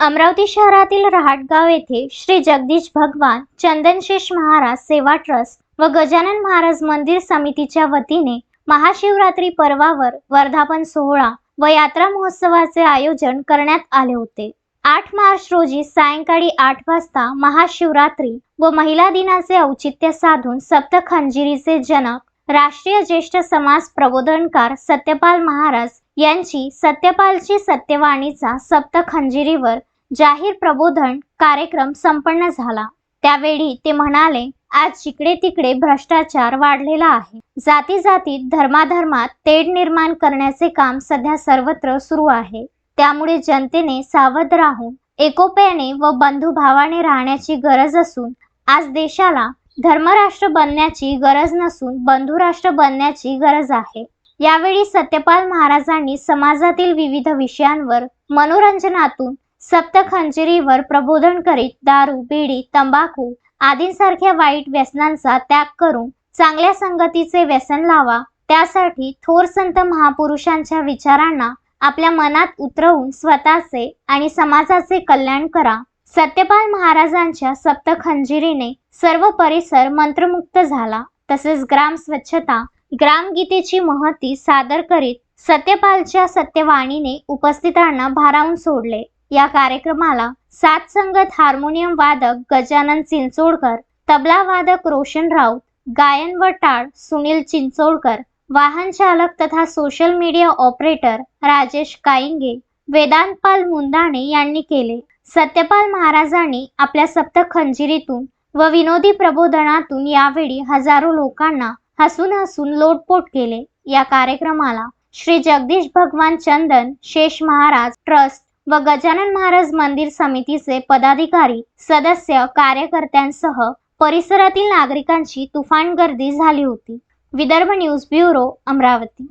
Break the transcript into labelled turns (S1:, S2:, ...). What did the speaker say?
S1: अमरावती शहरातील रहाटगाव येथे श्री जगदीश भगवान चंदनशेष महाराज सेवा ट्रस्ट व गजानन महाराज मंदिर समितीच्या वतीने महाशिवरात्री पर्वावर वर्धापन सोहळा व यात्रा महोत्सवाचे आयोजन करण्यात आले होते. आठ मार्च रोजी सायंकाळी आठ वाजता महाशिवरात्री व महिला दिनाचे औचित्य साधून सप्तखंजिरीचे जनक राष्ट्रीय ज्येष्ठ समाज प्रबोधनकार सत्यपाल महाराज यांची सत्यपालची सत्यवाणीचा सप्तखंजिरीवर जाहीर प्रबोधन कार्यक्रम संपन्न झाला. त्यावेळी ते म्हणाले आज जिकडे तिकडे भ्रष्टाचार वाढलेला आहे. जाती जातीत धर्माधर्मात तेढ निर्माण करण्याचे काम सध्या सर्वत्र सुरू आहे. त्यामुळे जनतेने सावध राहून एकोप्याने व बंधुभावाने राहण्याची गरज असून आज देशाला धर्मराष्ट्र बनण्याची गरज नसून बंधुराष्ट्र बनण्याची गरज आहे. यावेळी सत्यपाल महाराजांनी समाजातील विविध विषयांवर मनोरंजनातून सप्तखंजिरीवर प्रबोधन करीत दारू बिडी तंबाखू आदींसारख्या वाईट व्यसनांचा त्याग करून चांगल्या संगतीचे व्यसन लावा. त्यासाठी थोर संत महापुरुषांच्या विचारांना आपल्या मनात उतरवून स्वतःचे आणि समाजाचे कल्याण करा. सत्यपाल महाराजांच्या सप्तखंजिरीने सर्व परिसर मंत्रमुक्त झाला. तसेच ग्राम स्वच्छता ग्रामगीतेची महती सादर करीत सत्यपालच्या सत्यवाणीने उपस्थितांना भारावून सोडले. या कार्यक्रमाला सात संगत हार्मोनियम वादक गजानन चिंचोडकर तबला वादक रोशन राऊत गायन व टाळ सुनील चिंचोडकर वाहन चालक तथा social media operator Rajesh Kayange Vedantpal Mundane यांनी केले. सत्यपाल महाराजांनी आपल्या सप्तखंजिरीतून व विनोदी प्रबोधनातून यावेळी हजारो लोकांना हसून हसून लोटपोट केले. या कार्यक्रमाला श्री जगदीश भगवान चंदन शेष महाराज ट्रस्ट व गजानन महाराज मंदिर समितीचे पदाधिकारी सदस्य कार्यकर्त्यांसह परिसरातील नागरिकांची तुफान गर्दी झाली होती. Vidarbha news bureau Amravati.